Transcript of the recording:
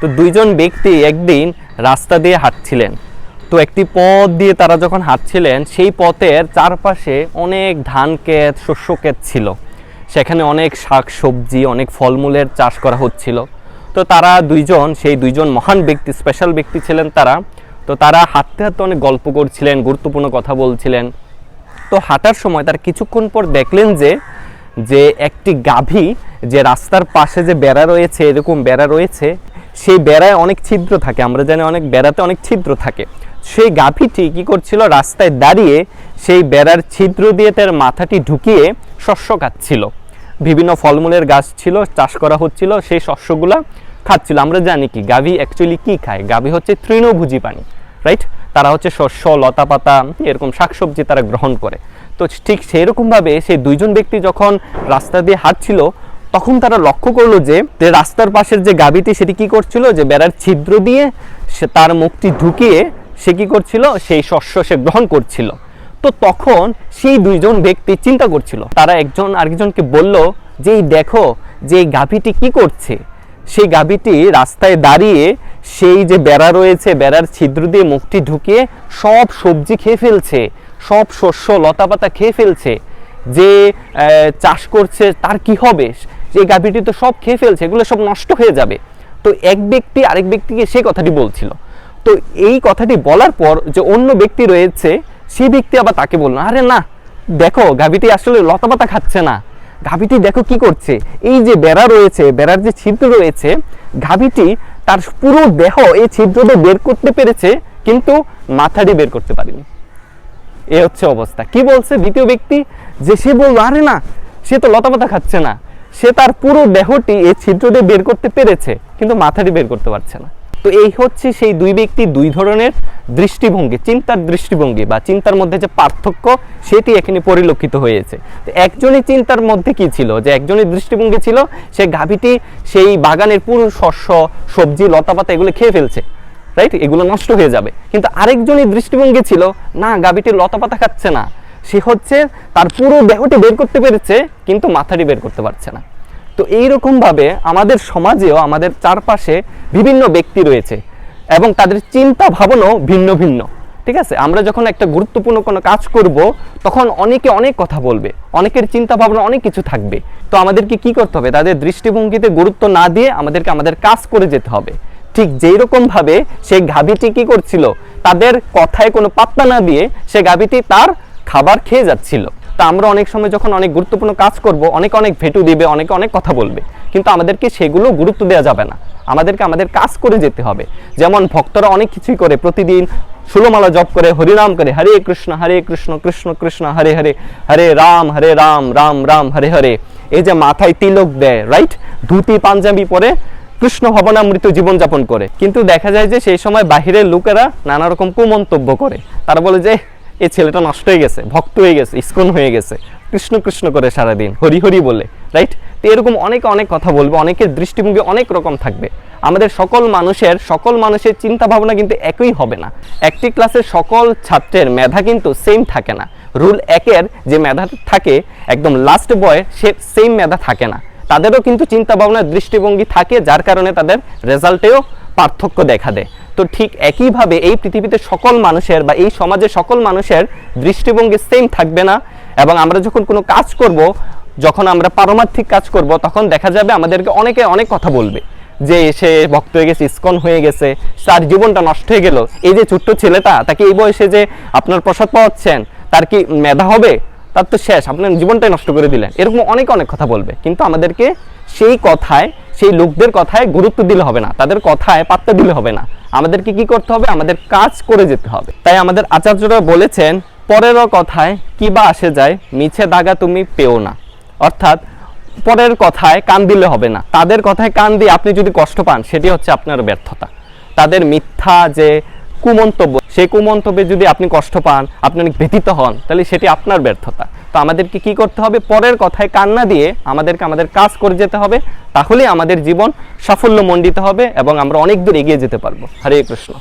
তো দুইজন ব্যক্তি একদিন রাস্তা দিয়ে হাঁটছিলেন। তো একটি পথ দিয়ে তারা যখন হাঁটছিলেন, সেই পথের চারপাশে অনেক ধান ক্ষেত, শস্য ক্ষেত ছিল। সেখানে অনেক শাক সবজি, অনেক ফলমূলের চাষ করা হচ্ছিল। তো তারা দুইজন, সেই দুইজন মহান ব্যক্তি স্পেশাল ব্যক্তি ছিলেন তারা। তো তারা হাঁটতে হাঁটতে অনেক গল্প করছিলেন, গুরুত্বপূর্ণ কথা বলছিলেন। তো হাঁটার সময় তার কিছুক্ষণ পর দেখলেন যে যে একটি গাভী যে রাস্তার পাশে যে বেড়া রয়েছে, এরকম বেড়া রয়েছে সেই বেড়ায় অনেক ছিদ্র থাকে, আমরা জানি অনেক বেড়াতে অনেক ছিদ্র থাকে। সেই গাভীটি কি করছিল? রাস্তায় দাঁড়িয়ে সেই বেড়ার ছিদ্র দিয়ে তার মাথাটি ঢুকিয়ে শস্য খাচ্ছিল বিভিন্ন ফলমূলের গাছ ছিল, চাষ করা হচ্ছিল, সেই শস্যগুলা খাচ্ছিল। আমরা জানি কি, গাভী অ্যাকচুয়ালি কি খায়? গাভী হচ্ছে তৃণভোজী প্রাণী রাইট তারা হচ্ছে শস্য লতা পাতা এরকম শাকসবজি তারা গ্রহণ করে। তো ঠিক সেই রকমভাবে সেই দুইজন ব্যক্তি যখন রাস্তা দিয়ে হাঁটছিল তখন তারা লক্ষ্য করল যে রাস্তার পাশের যে গাবিটি সেটি কি করছিল? যে বেড়ার ছিদ্র দিয়ে সে তার মুখটি ঢুকিয়ে সে কি করছিল? সেই শস্য সে গ্রহণ করছিল। তো তখন সেই দুইজন ব্যক্তি চিন্তা করছিল। তারা একজন আরেকজনকে বলল, যে এই দেখো, যে গাভীটি কি করছে? সেই গাভীটি রাস্তায় দাঁড়িয়ে সেই যে বেড়া রয়েছে, বেড়ার ছিদ্র দিয়ে মুখটি ঢুকিয়ে সব সবজি খেয়ে ফেলছে, সব শস্য লতাপাতা খেয়ে ফেলছে। যে চাষ করছে, তার কি হবে? যে গাভীটি তো সব খেয়ে ফেলছে, এগুলো সব নষ্ট হয়ে যাবে। তো এক ব্যক্তি আরেক ব্যক্তিকে সেই কথাটি বলছিল। তো এই কথাটি বলার পর যে অন্য ব্যক্তি রয়েছে সেই ব্যক্তি আবার তাকে বলল, আরে না, দেখো, গাভীটি আসলে লতাপাতা খাচ্ছে না। গাভীটি দেখো কি করছে। এই যে বেড়া রয়েছে, বেড়ার যে ছিদ্র রয়েছে, গাভীটি তার পুরো দেহ এই ছিদ্রটা বের করতে পেরেছে, কিন্তু মাথাটি বের করতে পারেনি। এ হচ্ছে অবস্থা। কি বলছে দ্বিতীয় ব্যক্তি? যে সে বলল, আরে না, সে তো লতাপাতা খাচ্ছে না। সে তার পুরো দেহটি এই ছিদ্র দিয়ে বের করতে পেরেছে, কিন্তু মাথাটি বের করতে পারছে না। তো এই হচ্ছে সেই দুই ব্যক্তি, দুই ধরনের দৃষ্টিভঙ্গি, চিন্তার দৃষ্টিভঙ্গি বা চিন্তার মধ্যে যে পার্থক্য, সেটি এখানে পরিলক্ষিত হয়েছে। তো একজনই চিন্তার মধ্যে কি ছিল? যে একজনের দৃষ্টিভঙ্গি ছিল, সে গাভীটি সেই বাগানের পুরো শস্য, সবজি, লতাপাতা এগুলো খেয়ে ফেলছে, রাইট? এগুলো নষ্ট হয়ে যাবে। কিন্তু আরেকজনের দৃষ্টিভঙ্গি ছিল, না, গাভীটি লতাপাতা খাচ্ছে না। সে হচ্ছে তার পুরো দেহটি বের করতে পেরেছে, কিন্তু মাথাটি বের করতে পারছে না। তো এইরকম ভাবে আমাদের সমাজেও আমাদের চারপাশে বিভিন্ন ব্যক্তি রয়েছে এবং তাদের চিন্তা ভাবনাও ভিন্ন ভিন্ন, ঠিক আছে? আমরা যখন একটা গুরুত্বপূর্ণ কোনো কাজ করব, তখন অনেকে অনেক কথা বলবে, অনেকের চিন্তা ভাবনা অনেক কিছু থাকবে। তো আমাদেরকে কি করতে হবে? তাদের দৃষ্টিভঙ্গিতে গুরুত্ব না দিয়ে আমাদেরকে আমাদের কাজ করে যেতে হবে। ঠিক যেই রকম ভাবে সেই গাভীটি কি করছিল? তাদের কথায় কোনো পাত্তা না দিয়ে সে গাভীটি তার খাবার খেয়ে যাচ্ছিল। তা আমরা অনেক সময় যখন অনেক গুরুত্বপূর্ণ কাজ করব, অনেক অনেক ভেটু দিবে, অনেকে অনেক কথা বলবে। কিন্তু আমাদেরকে সেগুলো গুরুত্ব দেওয়া যাবে না। আমাদেরকে আমাদের কাজ করে যেতে হবে। যেমন ভক্তরা অনেক কিছুই করে। প্রতিদিন ষোলোমালা জপ করে, হরিনাম করে, হরে কৃষ্ণ হরে কৃষ্ণ কৃষ্ণ কৃষ্ণ, হরে হরে হরে রাম হরে রাম রাম রাম, হরে হরে। এই যে মাথায় তিলক দেয় রাইট ধুতি, পাঞ্জাবি পরে কৃষ্ণ ভবনামৃত জীবনযাপন করে। কিন্তু দেখা যায় যে সেই সময় বাহিরের লোকেরা নানা রকম কুমন্তব্য করে। তারা বলে যে এই ছেলেটা নষ্ট হয়ে গেছে, ভক্ত হয়ে গেছে, ইস্কন হয়ে গেছে। কৃষ্ণ কৃষ্ণ করে সারাদিন, হরি হরি বলে রাইট তো এরকম অনেকে অনেক কথা বলবে, অনেকের দৃষ্টিভঙ্গি অনেক রকম থাকবে। আমাদের সকল মানুষের সকল মানুষের চিন্তা ভাবনা কিন্তু একই হবে না। একটি ক্লাসের সকল ছাত্রের মেধা কিন্তু সেম থাকে না। রুল একের যে মেধা থাকে, একদম লাস্ট বয় সে সেম মেধা থাকে না। তাদেরও কিন্তু চিন্তা ভাবনার দৃষ্টিভঙ্গি থাকে, যার কারণে তাদের রেজাল্টেও পার্থক্য দেখা দেয়। তো ঠিক একইভাবে এই পৃথিবীতে সকল মানুষের বা এই সমাজের সকল মানুষের দৃষ্টিভঙ্গি সেম থাকবে না এবং আমরা যখন কোনো কাজ করব, যখন আমরা পারমার্থিক কাজ করব, তখন দেখা যাবে আমাদেরকে অনেকে অনেক কথা বলবে। যে সে ভক্ত হয়ে গেছে, ইস্কন হয়ে গেছে, তার জীবনটা নষ্ট হয়ে গেল। এই যে ছোট্ট ছেলেটা, তাকে এই বয়সে যে আপনার প্রসাদ পাওয়াচ্ছেন, তার কি মেধা হবে? তার তো শেষ, আপনার জীবনটাই নষ্ট করে দিলেন। এরকম অনেক অনেক কথা বলবে। কিন্তু আমাদেরকে সেই কথায় সেই লোকদের কথায় গুরুত্ব দিলে হবে না, তাদের কথায় পাত্তা দিলে হবে না। আমাদেরকে কি করতে হবে? আমাদের কাজ করে যেতে হবে। তাই আমাদের আচার্যরা বলেছেন, পরেরও কথায় কি বা আসে যায়, মিছে দাগা তুমি পেও না। অর্থাৎ, পরের কথায় কান দিলে হবে না। তাদের কথায় কান দিয়ে আপনি যদি কষ্ট পান, সেটি হচ্ছে আপনার ব্যর্থতা। তাদের মিথ্যা যে কুমন্তব্য, সেই কুমন্তব্যে যদি আপনি কষ্ট পান, আপনি অনেক ব্যথিত হন, তাহলে সেটি আপনার ব্যর্থতা। তো আমাদেরকে কি করতে হবে? পরের কথায় কান্না দিয়ে আমাদেরকে আমাদের কাজ করে যেতে হবে। তাহলে আমাদের জীবন সাফল্য সাফল্যমণ্ডিত হবে এবং আমরা অনেক দূর এগিয়ে যেতে পারব। হরে কৃষ্ণ।